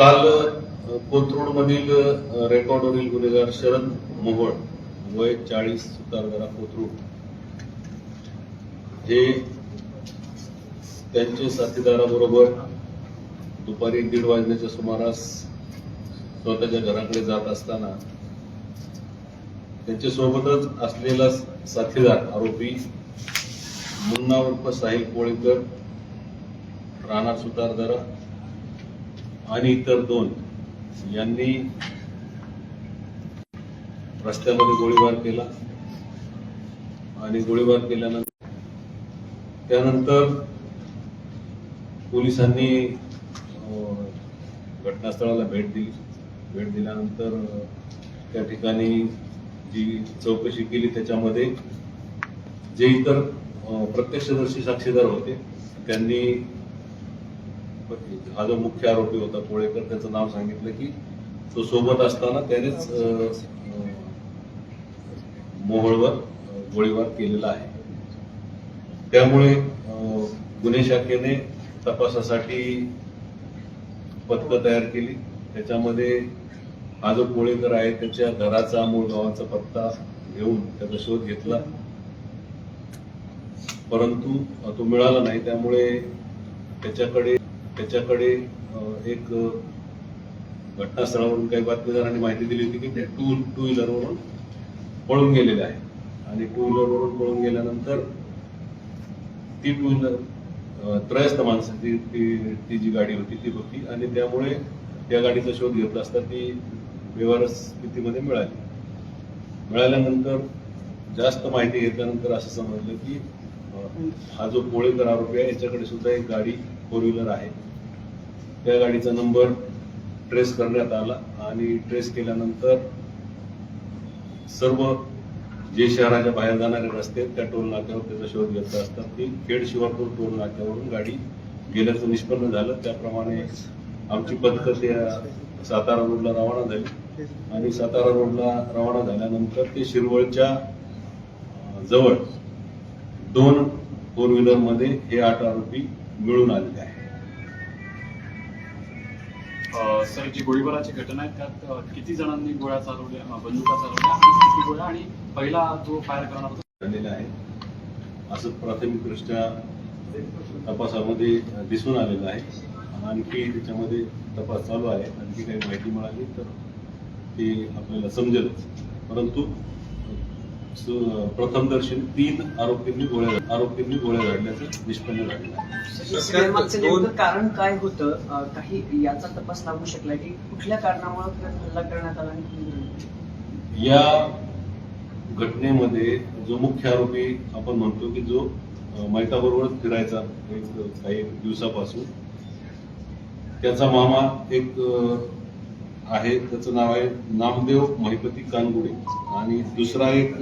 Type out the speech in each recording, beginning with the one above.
काल कोथरूड मधील रेकॉर्डवरील गुन्हेगार शरद मोहोळ वय चाळीस सुतारदरा कोथरूड हे त्यांचे साथीदाराबरोबर दुपारी दीड वाजण्याच्या सुमारास स्वतःच्या घराकडे जात असताना त्यांच्या सोबतच असलेला साथीदार आरोपी मुन्ना उर्फ साहिल कोळीकर राणा सुतारदरा आणि इतर दोन यांनी रस्त्यामध्ये गोळीबार केला. आणि गोळीबार केल्यानंतर त्यानंतर पोलिसांनी अं, घटनास्थळाला भेट दिली. भेट दिल्यानंतर त्या ठिकाणी जी चौकशी केली त्याच्यामध्ये जे इतर प्रत्यक्षदर्शी साक्षीदार होते त्यांनी हा जो मुख्य आरोपी होता कोळेकर त्याचं नाव सांगितलं की तो सोबत असताना त्यानेच मोहळवर मोहोळवर गोळीबार केलेला आहे. त्यामुळे गुन्हे शाखेने तपासासाठी पथकं तयार केली. त्याच्यामध्ये हा जो कोळेकर आहे त्याच्या घराचा मूळ गावाचा पत्ता घेऊन त्याचा शोध घेतला. परंतु तो मिळाला नाही. त्यामुळे त्याच्याकडे त्याच्याकडे एक घटनास्थळावरून काही बातमीदारांनी माहिती दिली होती की ते टू टू व्हीलरवरून पळून गेलेले आहे आणि टू व्हीलरवरून पळून गेल्यानंतर ती टू व्हीलर त्रयस्थ माणसं ती ती ती जी गाडी होती ती होती. आणि त्यामुळे त्या गाडीचा शोध घेतला असता ती व्यवहार स्थितीमध्ये मिळाली. मिळाल्यानंतर जास्त माहिती घेतल्यानंतर असं समजलं की हा जो कोळेकर आरोपी आहे याच्याकडे सुद्धा एक गाडी फोर व्हीलर आहे. त्या गाडीचा नंबर ट्रेस करण्यात आला आणि ट्रेस केल्यानंतर सर्व जे शहराच्या बाहेर जाणारे रस्ते आहेत त्या टोल नाक्यावर त्याचा शोध घेतला असतात ती खेड शिवापूर टोल नाक्यावरून गाडी गेल्याचं निष्पन्न झालं. त्याप्रमाणे आमची पथकं त्या सातारा रोडला रवाना झाली. आणि सातारा रोडला रवाना झाल्यानंतर ते शिरवळच्या जवळ दोन फोर व्हीलरमध्ये हे आठ आरोपी मिळून आलेले आहे सर जी गोळीबाराची घटना आहे त्यात किती जणांनी गोळ्या चालवल्या बंदुका चालवल्या आणि किती गोळ्या? आणि पहिला जो फायर करणार होता आहे. असं प्राथमिकदृष्ट्या तपासामध्ये दिसून आलेलं आहे. आणखी त्याच्यामध्ये तपास चालू आहे. आणखी काही माहिती मिळाली तर ती आपल्याला समजेलच. परंतु सु- प्रथमदर्शी तीन आरोपींनी गोळ्या आरोपींनी गोळ्या झाडल्याचं निष्पन्न झालेलं कारण काय होतं काही याचा तपास लागू शकला की कुठल्या कारणामुळे हल्ला करण्यात आला? या घटनेमध्ये जो मुख्य आरोपी आपण म्हणतो की जो मैताबरोबर फिरायचा एक काही दिवसापासून त्याचा मामा एक आहे त्याचं नाव आहे नामदेव महिपती कानगुडे. आणि दुसरा एक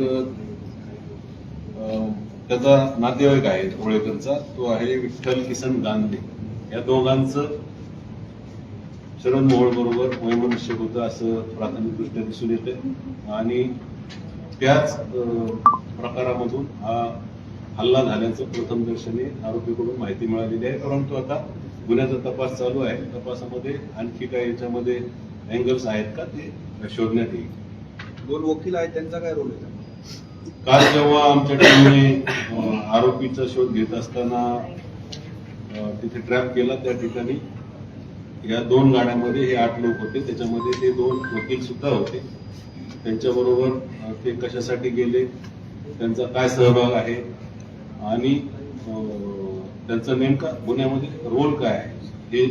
त्याचा नातेवाईक आहे होळेकरचा तो आहे विठ्ठल किसन गांधे. या दोघांचं शरद मोहोळ बरोबर वैमनस्य होतं असं प्राथमिकदृष्ट्या दिसून येते आणि त्याच प्रकारामधून हा हल्ला झाल्याचं प्रथमदर्शनी आरोपीकडून माहिती मिळालेली आहे. परंतु आता गुन्ह्याचा तपास चालू आहे. तपासामध्ये आणखी काही याच्यामध्ये अँगल्स आहेत का ते शोधण्यात येईल. दोन वकील आहेत त्यांचा काय रोल आहे? काल जेव्हा आमच्या टीमने आरोपीचा शोध घेत असताना तिथे ट्रॅप केला त्या ठिकाणी या दोन गाड्यांमध्ये हे आठ लोक होते. त्याच्यामध्ये ते दोन वकील सुद्धा होते. त्यांच्याबरोबर ते कशासाठी गेले त्यांचा काय सहभाग आहे आणि त्यांचा नेमका गुन्ह्यामध्ये रोल काय आहे हे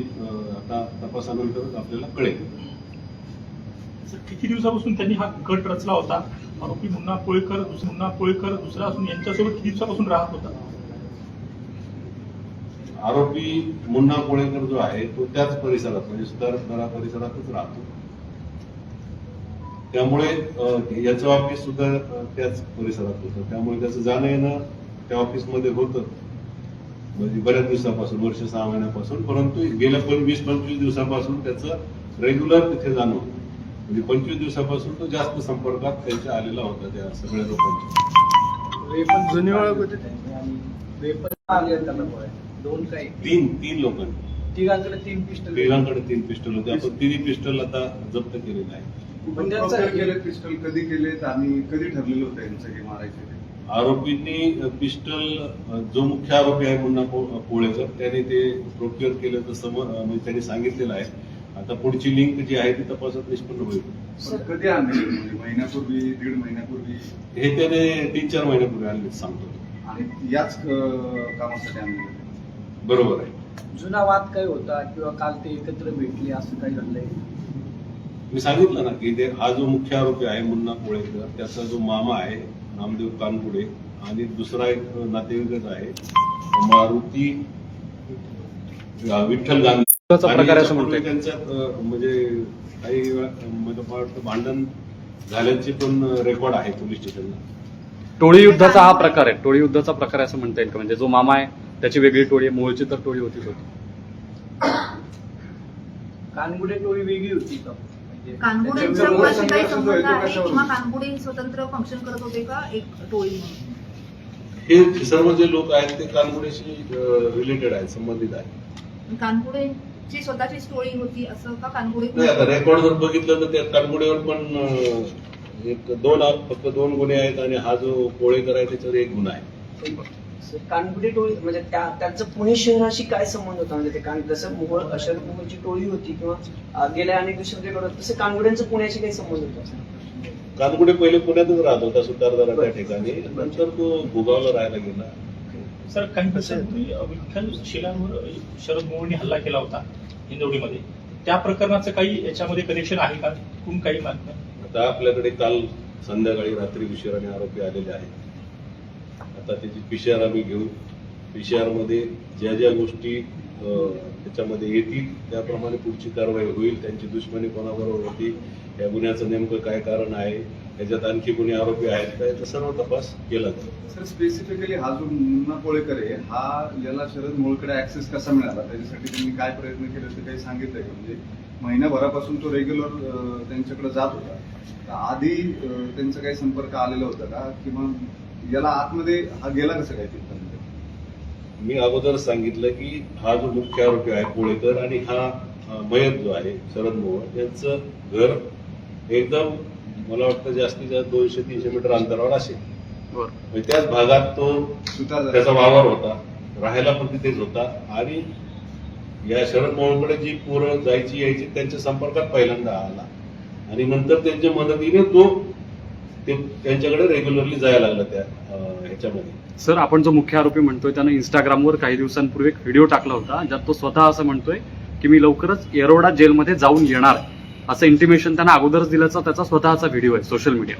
आता तपासानंतरच आपल्याला कळेल. किती दिवसापासून त्यांनी हा गट रचला होता? आरोपी मुन्ना पोळेकर मुन्ना पोळेकर दुसरा असून यांच्यासोबत किती दिवसापासून राहत होता? आरोपी मुन्ना कोळेकर जो आहे तो त्याच परिसरात म्हणजे सुधारणारा परिसरातच राहतो. त्यामुळे याचं ऑफिस सुद्धा त्याच परिसरात होतं. त्यामुळे त्याचं जाणं येणं त्या ऑफिसमध्ये होतं. म्हणजे बऱ्याच दिवसापासून वर्ष सहा महिन्यापासून परंतु गेल्या पण वीस पंचवीस दिवसापासून त्याचं रेग्युलर तिथे जाणं होतं. म्हणजे पंचवीस दिवसापासून तो जास्त संपर्कात त्यांच्या आलेला होता त्या सगळ्या लोकांच्या. दोन काही. तीन तीन लोकांनी तिघांकडे तीन पिस्टल तिघांकडे तीन पिस्टल होते. आपण तिन्ही पिस्टल आता जप्त केलेले आहे पिस्टल? कधी केलेत आणि कधी ठरलेलं होतं यांचं हे मारायचे? आरोपींनी पिस्टल जो मुख्य आरोपी आहे मुन्ना पो- पोळेकर त्याने ते प्रोक्युअर केलं तर समोर म्हणजे त्यांनी सांगितलेलं आहे. आता पुढची लिंक जी आहे ती तपासात निष्पन्न होईल. पण कधी आणले? म्हणजे महिन्यापूर्वी दीड महिन्यापूर्वी? हे त्याने तीन चार महिन्यापूर्वी आणले सांगतो. आणि याच कामासाठी आणले. बरोबर आहे. जुना वाद काय होता किंवा काल ते एकत्र भेटले असं काही घडलंय? मी सांगितलं ना की ते हा जो मुख्य आरोपी आहे मुन्ना पोळेकर त्याचा जो मामा आहे नामदेव कानपुडे आणि दुसरा एक नातेवाईकच आहे मारुती विठ्ठल गांधी. प्रकार असं म्हणताय. त्यांच्यात म्हणजे काही म्हणजे वाटतं भांडण झाल्याचे पण रेकॉर्ड आहे पोलीस स्टेशनला. टोळी युद्धाचा हा प्रकार आहे. टोळी युद्धाचा प्रकार असं म्हणता येईल का? म्हणजे जो मामा आहे त्याची वेगळी टोळी आहे. मूळची तर टोळी होतीच होती. कानगुडे टोळी वेगळी होती का? म्हणजे संबंध आहे? किंवा कानगुडे स्वतंत्र फंक्शन करत होते का? एक टोळी हे सर्व जे लोक आहेत ते कानपुडेशी रिलेटेड आहेत संबंधित आहेत. कानगुडेची स्वतःची स्टोरी होती असं का कानगुडे नाही आता रेकॉर्ड जर बघितलं तर त्या कानगुडेवर पण अं, एक दोन फक्त दोन गुन्हे आहेत आणि हा जो पोळेकर आहे त्याच्यावर एक गुन्हा आहे. सर, कानगुडे टोळी म्हणजे त्या त्यांचं पुणे शहराशी काय संबंध होता? म्हणजे ते कान जसं मोहोळ अशर मोहोळची टोळी होती किंवा अं, गेल्या अनेक दिवसांकडे होतं तसं कानगुड्यांचं पुण्याशी काही संबंध होता? कानगुडे पहिले पुण्यातच राहत होता सुतारदारा त्या ठिकाणी. नंतर तो भुगावला राहायला गेला. सर काही विठ्ठल शिलांवर शरद मोहोळनी हल्ला केला होता हिंदवडीमध्ये त्या प्रकरणाचं काही याच्यामध्ये कनेक्शन आहे का? कोण काही माहीत नाही आता आपल्याकडे काल संध्याकाळी रात्री उशिराने आरोपी आलेले आहेत. आता त्याची पीसीआर आम्ही घेऊ. पीसीआरमध्ये ज्या ज्या गोष्टी त्याच्यामध्ये येतील. त्याप्रमाणे पुढची कारवाई होईल. त्यांची दुश्मनी कोणाबरोबर होती या गुन्ह्याचं नेमकं काय कारण आहे त्याच्यात आणखी कोणी आरोपी आहेत का याचा सर्व तपास केला जातो सर स्पेसिफिकली हा जो मुन्ना कोळेकर आहे हा याला शरद मोळकडे ऍक्सेस कसा मिळाला? त्याच्यासाठी त्यांनी काय प्रयत्न केले ते काही सांगितलंय का? म्हणजे महिन्याभरापासून तो रेग्युलर त्यांच्याकडे जात होता. तर आधी त्यांचा काही संपर्क आलेला होता का? किंवा याला आतमध्ये हा गेला कसं काय तिथं मी अगोदर सांगितलं की हा जो मुख्य आरोपी आहे पोळेकर आणि हा मयत जो आहे शरद मोहोळ यांचं घर एकदम मला वाटतं जास्तीत जास्त दोनशे तीनशे मीटर अंतरावर असेल. बरं. म्हणजे त्याच भागात तो सुतार त्याचा वावर होता राहायला पण तिथेच होता आणि या शरद मोहोळकडे जी पोरं जायची यायची त्यांच्या संपर्कात पहिल्यांदा आला. आणि नंतर त्यांच्या मदतीने तो ते त्यांच्याकडे रेग्युलरली जायला लागला त्या ह्याच्यामध्ये. सर आपण जो मुख्य आरोपी म्हणतोय त्यानं इंस्टाग्रामवर काही दिवसांपूर्वी एक व्हिडिओ टाकला होता ज्यात तो स्वतः असं म्हणतोय की मी लवकरच येरोडा जेलमध्ये जाऊन येणार. असं इंटिमेशन त्यांना अगोदरच दिल्याचा त्याचा स्वतःचा व्हिडिओ आहे सोशल मीडिया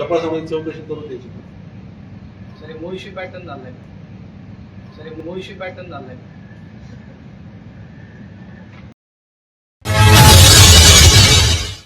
तपासामध्ये चौकशी करून त्याची. सर मुळशी पॅटर्न झालाय. सर मुळशी पॅटर्न झालाय.